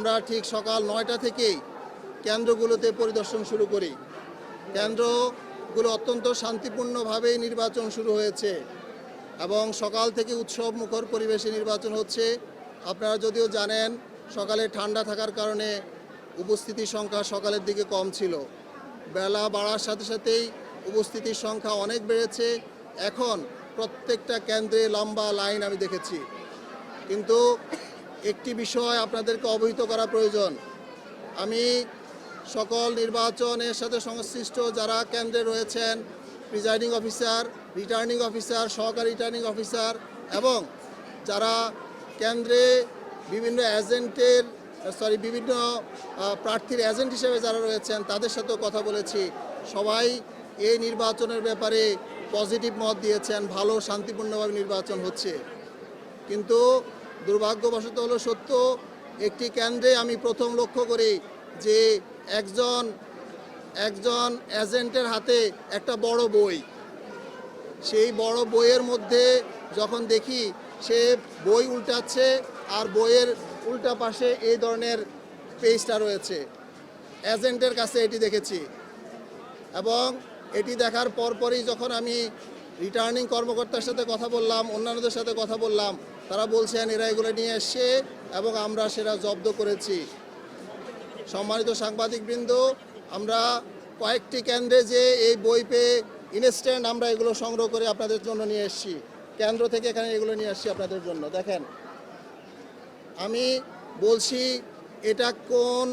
আমরা ঠিক সকাল নয়টা থেকেই কেন্দ্রগুলোতে পরিদর্শন শুরু করি। কেন্দ্রগুলো অত্যন্ত শান্তিপূর্ণভাবেই নির্বাচন শুরু হয়েছে এবং সকাল থেকে উৎসব মুখর পরিবেশে নির্বাচন হচ্ছে। আপনারা যদিও জানেন, সকালে ঠান্ডা থাকার কারণে উপস্থিতির সংখ্যা সকালের দিকে কম ছিল। বেলা বাড়ার সাথে সাথেই উপস্থিতির সংখ্যা অনেক বেড়েছে। এখন প্রত্যেকটা কেন্দ্রে লম্বা লাইন আমি দেখেছি। কিন্তু একটি বিষয় আপনাদেরকে অবহিত করা প্রয়োজন। আমি সকল নির্বাচনের সাথে সংশ্লিষ্ট যারা কেন্দ্রে রয়েছেন প্রিজাইডিং অফিসার রিটার্নিং অফিসার সহকারী রিটার্নিং অফিসার এবং যারা কেন্দ্রে বিভিন্ন এজেন্টের সরি বিভিন্ন প্রার্থীর এজেন্ট হিসেবে যারা রয়েছেন, তাদের সাথেও কথা বলেছি। সবাই এই নির্বাচনের ব্যাপারে পজিটিভ মত দিয়েছেন, ভালো, শান্তিপূর্ণভাবে নির্বাচন হচ্ছে। কিন্তু দুর্ভাগ্যবশত হলো সত্য, একটি কেন্দ্রে আমি প্রথম লক্ষ্য করি যে একজন একজন এজেন্টের হাতে একটা বড় বই। সেই বড় বইয়ের মধ্যে যখন দেখি সে বই উল্টাচ্ছে আর বইয়ের উল্টা পাশে এই ধরনের পেজটা রয়েছে। এজেন্টের কাছে এটি দেখেছি এবং এটি দেখার পরপরই যখন আমি রিটার্নিং কর্মকর্তার সাথে কথা বললাম, অন্যান্যদের সাথে কথা বললাম তারা বলছেন এরা এগুলো নিয়ে এসছে এবং আমরা সেটা জব্দ করেছি। সম্মানিত সাংবাদিকবৃন্দ, আমরা কয়েকটি কেন্দ্রে যে এই বই পেয়ে ইনস্ট্যান্ট আমরা এগুলো সংগ্রহ করে আপনাদের জন্য নিয়ে এসেছি। কেন্দ্র থেকে এখানে এগুলো নিয়ে আসছি আপনাদের জন্য। দেখেন, আমি বলছি, এটা কোন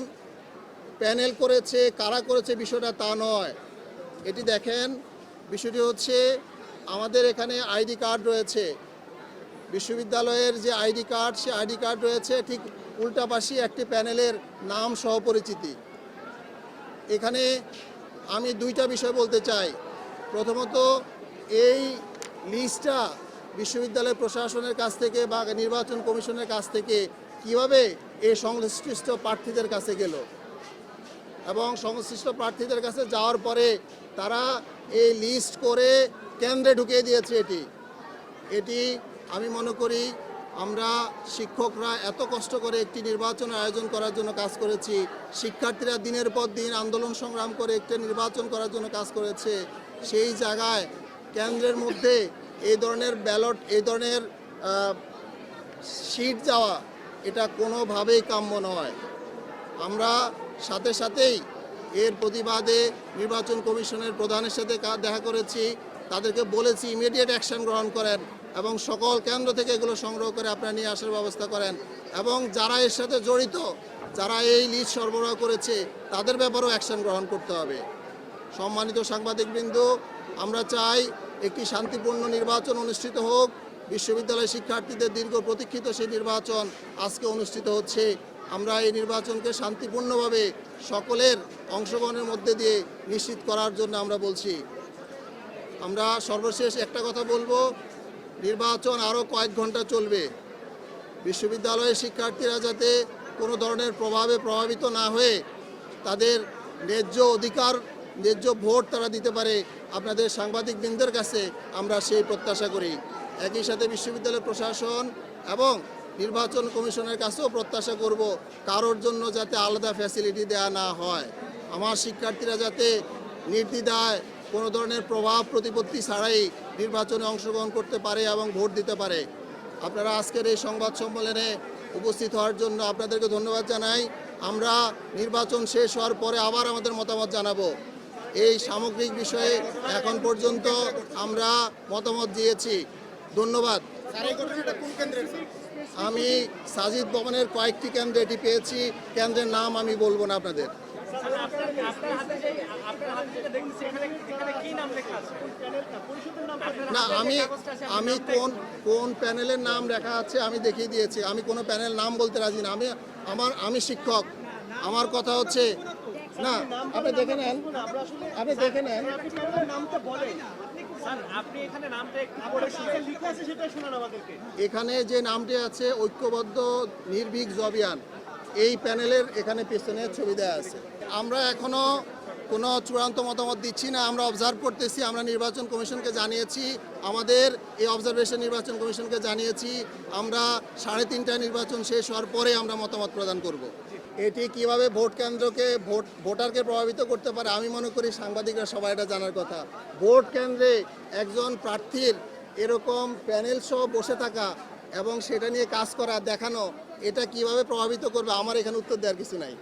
প্যানেল করেছে, কারা করেছে বিষয়টা তা নয়। এটি দেখেন, বিষয়টি হচ্ছে, আমাদের এখানে আইডি কার্ড রয়েছে। বিশ্ববিদ্যালয়ের যে আইডি কার্ড, সে আইডি কার্ড রয়েছে ঠিক উল্টাপাশি একটি প্যানেলের নাম সহ পরিচিতি। এখানে আমি দুইটা বিষয় বলতে চাই। প্রথমত, এই লিস্টটা বিশ্ববিদ্যালয় প্রশাসনের কাছ থেকে বা নির্বাচন কমিশনের কাছ থেকে কীভাবে এই সংশ্লিষ্ট প্রার্থীদের কাছে গেল? এবং সংশ্লিষ্ট প্রার্থীদের কাছে যাওয়ার পরে তারা এই লিস্ট করে কেন্দ্রে ঢুকিয়ে দিয়েছে এটি। এটি আমি মনে করি আমরা শিক্ষকরা এত কষ্ট করে একটি নির্বাচন আয়োজন করার জন্য কাজ করেছি। শিক্ষার্থীরা দিনের পর দিন আন্দোলন সংগ্রাম করে একটি নির্বাচন করার জন্য কাজ করেছে। সেই জায়গায় কেন্দ্রের মধ্যে এই ধরনের ব্যালট, এই ধরনের সিট যাওয়া, এটা কোনোভাবেই কাম্য নয়। আমরা সাথে সাথেই এর প্রতিবাদে নির্বাচন কমিশনের প্রধানের সাথে দেখা করেছি। তাদেরকে বলেছি ইমিডিয়েট অ্যাকশন গ্রহণ করেন। এবং সকল কেন্দ্র থেকে এগুলো সংগ্রহ করে আপনারা নিয়ে আসার ব্যবস্থা করেন। এবং যারা এর সাথে জড়িত, যারা এই লিস্ট সরবরাহ করেছে, তাদের ব্যাপারেও অ্যাকশন গ্রহণ করতে হবে। সম্মানিত সাংবাদিকবৃন্দ, আমরা চাই একটি শান্তিপূর্ণ নির্বাচন অনুষ্ঠিত হোক। বিশ্ববিদ্যালয় শিক্ষার্থীদের দীর্ঘ প্রতীক্ষিত সেই নির্বাচন আজকে অনুষ্ঠিত হচ্ছে। আমরা এই নির্বাচনকে শান্তিপূর্ণভাবে সকলের অংশগ্রহণের মধ্যে দিয়ে নিশ্চিত করার জন্য আমরা বলছি। আমরা সর্বশেষ একটা কথা বলব নির্বাচন আরও কয়েক ঘণ্টা চলবে। বিশ্ববিদ্যালয়ের শিক্ষার্থীরা যাতে কোনো ধরনের প্রভাবে প্রভাবিত না হয়ে তাদের ন্যায্য অধিকার, ন্যায্য ভোট তারা দিতে পারে, আপনাদের সাংবাদিকবৃন্দের কাছে আমরা সেই প্রত্যাশা করি। একই সাথে বিশ্ববিদ্যালয় প্রশাসন এবং নির্বাচন কমিশনের কাছেও প্রত্যাশা করব কারোর জন্য যাতে আলাদা ফ্যাসিলিটি দেওয়া না হয়। আমার শিক্ষার্থীরা যাতে নির্দ্বিধায় কোনো ধরনের প্রভাব প্রতিপত্তি ছাড়াই নির্বাচনে অংশগ্রহণ করতে পারে এবং ভোট দিতে পারে। আপনারা আজকের এই সংবাদ সম্মেলনে উপস্থিত হওয়ার জন্য আপনাদেরকে ধন্যবাদ জানাই। আমরা নির্বাচন শেষ হওয়ার পরে আবার আমাদের মতামত জানাব। এই সামগ্রিক বিষয়ে এখন পর্যন্ত আমরা মতামত দিয়েছি। ধন্যবাদ। আমি সাজিদ ভবনের কয়েকটি কেন্দ্রে এটি পেয়েছি। কেন্দ্রের নাম আমি বলব না আপনাদের। না, আমি আমি কোন কোন প্যানেলের নাম লেখা আছে আমি দেখিয়ে দিয়েছি। আমি কোনো প্যানেল নাম বলতে রাজি না। আমি আমার আমি শিক্ষক। আমার কথা হচ্ছে না, আপনি দেখে নেন। আপনি দেখে নেন। এখানে যে নামটি আছে ঐক্যবদ্ধ নির্ভীক জবিয়ান। এই প্যানেলের এখানে পেছনে ছবি দেওয়া আছে আমরা এখনও কোনো চূড়ান্ত মতামত দিচ্ছি না, আমরা অবজার্ভ করতেছি, আমরা নির্বাচন কমিশনকে জানিয়েছি, আমাদের এই অবজারভেশন নির্বাচন কমিশনকে জানিয়েছি, আমরা সাড়ে তিনটায় নির্বাচন শেষ হওয়ার পরে আমরা মতামত প্রদান করব। এটি কীভাবে ভোট কেন্দ্রকে, ভোট, ভোটারকে প্রভাবিত করতে পারে, আমি মনে করি সাংবাদিকরা সবাই এটা জানার কথা ভোট কেন্দ্রে একজন প্রার্থীর এরকম প্যানেল সহ বসে থাকা এবং সেটা নিয়ে কাজ করা, দেখানো এটা কীভাবে প্রভাবিত করবে? আমার এখানে উত্তর দেওয়ার কিছু নাই।